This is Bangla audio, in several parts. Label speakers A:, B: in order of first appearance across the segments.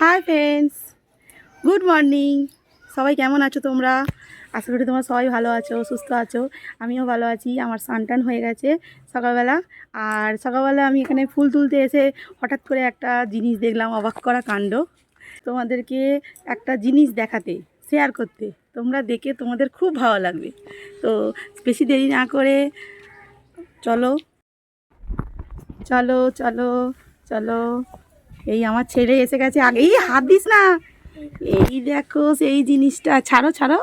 A: হাই ফ্রেন্ডস গুড মর্নিং সবাই কেমন আছো তোমরা? আশা করি তোমরা সবাই ভালো আছো, সুস্থ আছো। আমিও ভালো আছি। আমার সানটান হয়ে গেছে সকালবেলা। আর সকালবেলা আমি এখানে ফুল তুলতে এসে হঠাৎ করে একটা জিনিস দেখলাম, অবাক করা কাণ্ড। তোমাদেরকে একটা জিনিস দেখাতে শেয়ার করতে। তোমরা দেখে তোমাদের খুব ভালো লাগবে। তো বেশি দেরি না করে চলো। চলো চলো চলো। এই আমার ছেলে এসে গেছে আগে। এই হাত দিস না। এই দেখো সেই জিনিসটা। ছাড়ো ছাড়ো।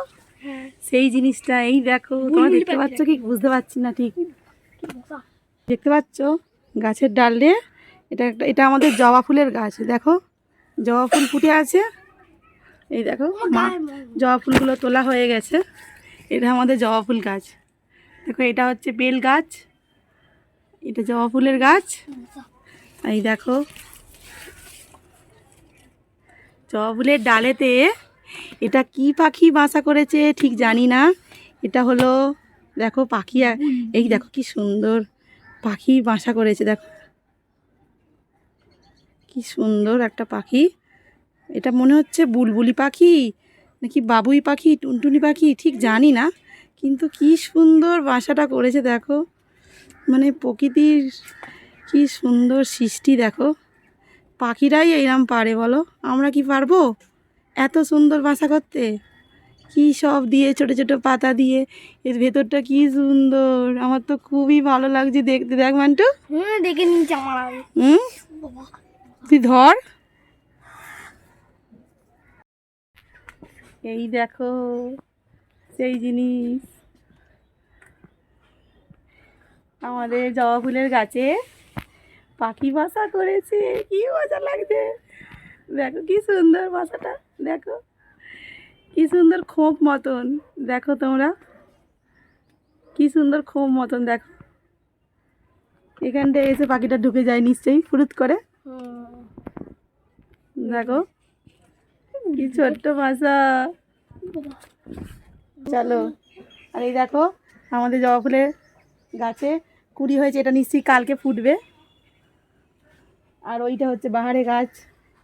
A: সেই জিনিসটা। এই দেখো তোমরা দেখতে পাচ্ছ কি? বুঝতে পারছি না ঠিক। দেখতে পাচ্ছ? গাছের ডালে এটা একটা এটা আমাদের জবা ফুলের গাছ। দেখো জবা ফুল ফুটে আছে। এই দেখো মা জবা ফুলগুলো তোলা হয়ে গেছে। এটা আমাদের জবা ফুল গাছ। দেখো এটা হচ্ছে বেল গাছ। এটা জবা ফুলের গাছ। এই দেখো জবা ফুলের ডালেতে এটা কি পাখি বাসা করেছে ঠিক জানি না। এটা হলো, দেখো পাখি এই দেখো কি সুন্দর পাখি বাসা করেছে, দেখো। কি সুন্দর একটা পাখি। এটা মনে হচ্ছে বুলবুলি পাখি নাকি বাবুই পাখি, টুনটুনি পাখি, ঠিক জানি না। কিন্তু কি সুন্দর বাসাটা করেছে, দেখো। মানে প্রকৃতির কি সুন্দর সৃষ্টি, দেখো। পাখিরাই এইরকম পারে বলো? আমরা কি পারব? এত সুন্দর বাসা করতে। কি সব দিয়ে ছোট ছোট পাতা দিয়ে। এর ভেতরটা কি সুন্দর। আমার তো খুবই ভালো লাগছে দেখতে। দেখ মান্টু।
B: দেখে নিচ্ছে আমার।
A: হুম? তুই ধর। এই দেখো সেই জিনিস। আমাদের জবা ফুলের গাছে পাখি বাসা করেছে। কি মজা লাগছে। দেখো কি সুন্দর বাসাটা, দেখো। কি সুন্দর খোপ মতন। দেখো তোমরা। কি সুন্দর খোপ মতন, দেখো। এখানটায় এসে পাখিটা ঢুকে যায় নিশ্চয়ই, ফুরুত করে। দেখো। কি ছোট্ট বাসা। চলো। আর এই দেখো, আমাদের জবা ফুলের গাছে কুড়ি হয়েছে, এটা নিশ্চয়ই কালকে ফুটবে। আর ওইটা হচ্ছে বাহারে গাছ।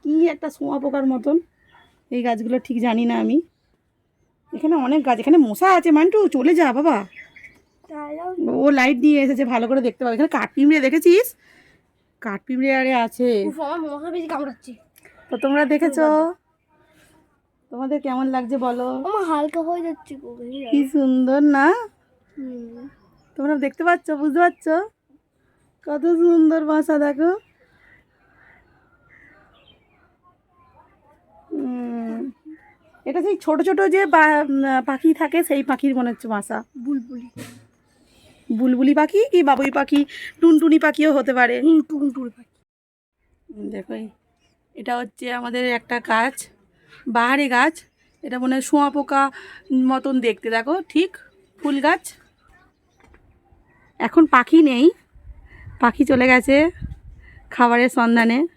A: কি একটা সোয়া পোকার মতন। এই গাছগুলো ঠিক জানি না আমি। এখানে অনেক গাছ। এখানে মশা আছে মান্টু চলে যা বাবা। ও লাইট দিয়ে এসেছে ভালো করে দেখতে পাবে। এখানে কাঠ পিঁমড়ে দেখেছিস কাঠ পিঁমড়ে আরে আছে তো তোমরা দেখেছ? তোমাদের কেমন লাগছে বলো?
B: হালকা হয়ে যাচ্ছে
A: কি সুন্দর না? তোমরা দেখতে পাচ্ছ? বুঝতে পারছ? কত সুন্দর বাসা দেখো। এটা সেই ছোট ছোট যে বা- পাখি থাকে সেই পাখির মনে হচ্ছে বাসা।
B: বুলবুলি।
A: বুলবুলি পাখি কি বাবুই পাখি? টুনটুনি পাখিও হতে পারে।
B: টুনটুনি পাখি।
A: দেখো এটা হচ্ছে আমাদের একটা গাছ বাহারি গাছ। এটা মনে হয় শোঁয়া পোকা মতন দেখতে দেখো ঠিক? ফুল গাছ। এখন পাখি নেই। পাখি চলে গেছে খাবারের সন্ধানে।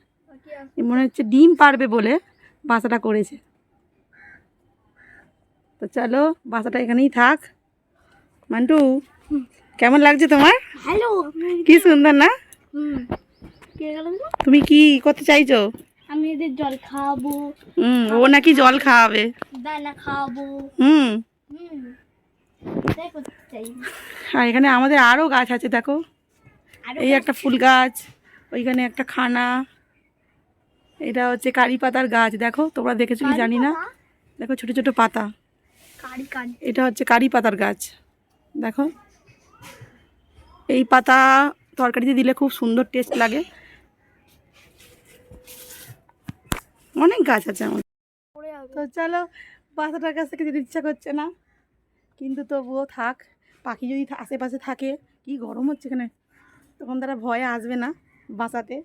A: মনে হচ্ছে ডিম পারবে বলে বাসাটা করেছে। তো চলো বাসাটা এখানেই থাক। মান্টু কেমন লাগছে তোমার?
B: হ্যালো
A: কি সুন্দর না? তুমি কি করতে চাইছো?
B: আমি এদের জল খাওয়াবো।
A: হুম ও নাকি জল খাওয়াবে।
B: দানা খাওয়াবো।
A: হুম। আর এখানে আমাদের আরও গাছ আছে দেখো। এই একটা ফুল গাছ ওইখানে একটা খানা। এটা হচ্ছে কারি পাতার গাছ দেখো তোমরা দেখেছ কি জানি না? দেখো ছোট ছোট পাতা। এটা হচ্ছে কারি পাতার গাছ। দেখো। এই পাতা তরকারিতে দিলে খুব সুন্দর টেস্ট লাগে। অনেক গাছ আছে আমার তো চলো বাসাটার কাছ থেকে যেতে ইচ্ছা করছে না। কিন্তু তবুও থাক পাখি যদি আশেপাশে থাকে কি গরম হচ্ছে এখানে? তখন তারা ভয়ে আসবে না বাঁচাতে।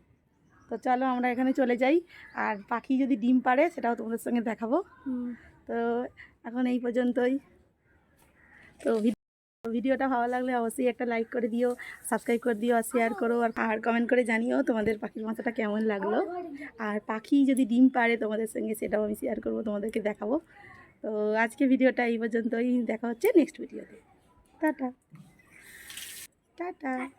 A: তো চলো আমরা এখানে চলে যাই। আর পাখি যদি ডিম পারে সেটাও তোমাদের সঙ্গে দেখাবো। তো এখন এই পর্যন্তই। তো ভিড- ভিডিওটা ভালো লাগলে অবশ্যই একটা লাইক করে দিও সাবস্ক্রাইব করে দিও, আর শেয়ার করো, আর আর কমেন্ট করে জানিও তোমাদের পাখির মাথাটা কেমন লাগল। আর পাখি যদি ডিম পারে তোমাদের সঙ্গে, সেটাও আমি শেয়ার করব, তোমাদেরকে দেখাবো। তো আজকে ভিডিওটা এই পর্যন্তই, দেখা হচ্ছে নেক্সট ভিডিওতে টাটা। টাটা।